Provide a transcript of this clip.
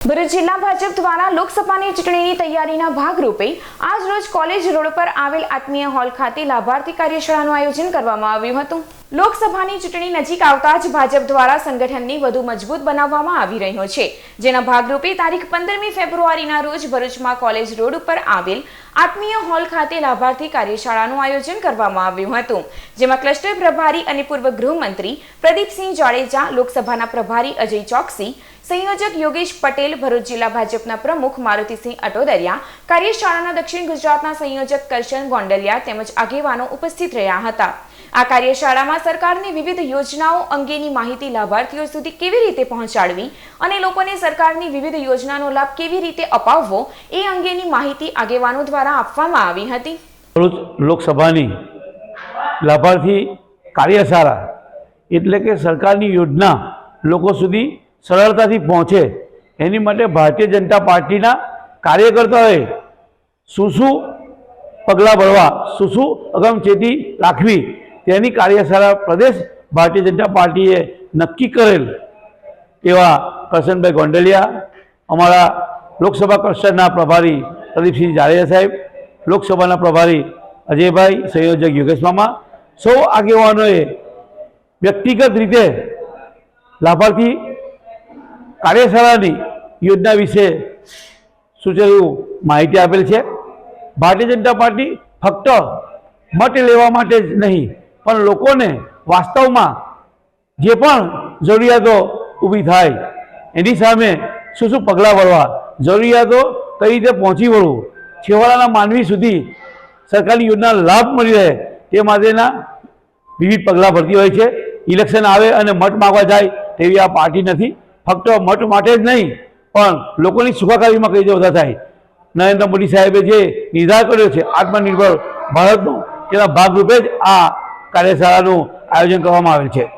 ભરૂચ જિલ્લા ભાજપ દ્વારા લોકસભાની ચૂંટણીની તૈયારીના ભાગરૂપે આજ રોજ કોલેજ રોડ પર આવેલ આત્મીય હોલ ખાતે લાભાર્થી કાર્યશાળાનું આયોજન કરવામાં આવ્યું હતું. લોકસભાની ચૂંટણી નજીક આવતા જ ભાજપ દ્વારા સંગઠનને વધુ મજબૂત બનાવવામાં આવી રહ્યો છે. જેના ભાગરૂપે તારીખ પંદરમી ફેબ્રુઆરીના રોજ ભરૂચમાં કોલેજ રોડ ઉપર આવેલ આત્મીય હોલ ખાતે લાભાર્થી કાર્યશાળાનું આયોજન કરવામાં આવ્યું હતું, જેમાં ક્લસ્ટર પ્રભારી અને પૂર્વ ગૃહમંત્રી પ્રદીપસિંહ જાડેજા, લોકસભાના પ્રભારી અજય ચોકસી, સંયોજક યોગેશ પટેલ, ભરૂચ જિલ્લા ભાજપના પ્રમુખ મારુતિસિંહ અટોદરિયા, કાર્યશાળાના દક્ષિણ ગુજરાતના સંયોજક કરશન ગોંડલિયા તેમજ આગેવાનો ઉપસ્થિત રહ્યા હતા. આ કાર્યશાળામાં સરકારની વિવિધ યોજનાઓ અંગેની માહિતી લાભાર્થીઓ સુધી કેવી રીતે પહોંચાડવી અને લોકોને સરકારની વિવિધ યોજનાનો લાભ કેવી રીતે અપાવવો એ અંગેની માહિતી આગેવાનો દ્વારા આપવામાં આવી હતી. લોકસભાની લાભાર્થી કાર્યશાળા એટલે કે સરકારની યોજના લોકો સુધી સરળતાથી પહોંચે એની માટે ભારતીય જનતા પાર્ટીના કાર્યકર્તાઓએ શું શું પગલાં ભરવા શું શું અગમચેતી રાખવી તેની કાર્યશાળા પ્રદેશ ભારતીય જનતા પાર્ટીએ નક્કી કરેલ એવા કરશનભાઈ ગોંડલિયા, અમારા લોકસભા કક્ષાના પ્રભારી પ્રદીપસિંહ જાડેજા સાહેબ, લોકસભાના પ્રભારી અજયભાઈ, સંયોજક યોગેશ મામા, સૌ આગેવાનોએ વ્યક્તિગત રીતે લાભાર્થી કાર્યશાળાની યોજના વિશે સૂચવ્યું માહિતી આપેલ છે. ભારતીય જનતા પાર્ટી ફક્ત મત લેવા માટે જ નહીં, પણ લોકોને વાસ્તવમાં જે પણ જરૂરિયાતો ઊભી થાય, એની સામે શું શું પગલાં ભરવા, જરૂરિયાતો કઈ રીતે પહોંચી વળવું? છેવાડાના માનવી સુધી સરકારની યોજના લાભ મળી રહે તે માટેના વિવિધ પગલાં ભરતી હોય છે. ઇલેક્શન આવે અને મત માગવા જાય તેવી આ પાર્ટી નથી. ફક્ત મત માટે જ નહીં, પણ લોકોની સુખાકારીમાં કઈ રીતે વધારે થાય? નરેન્દ્ર મોદી સાહેબે જે નિર્ધાર કર્યો છે આત્મનિર્ભર ભારતનો, તેના ભાગરૂપે જ આ કાર્યશાળાનું આયોજન કરવામાં આવેલ છે.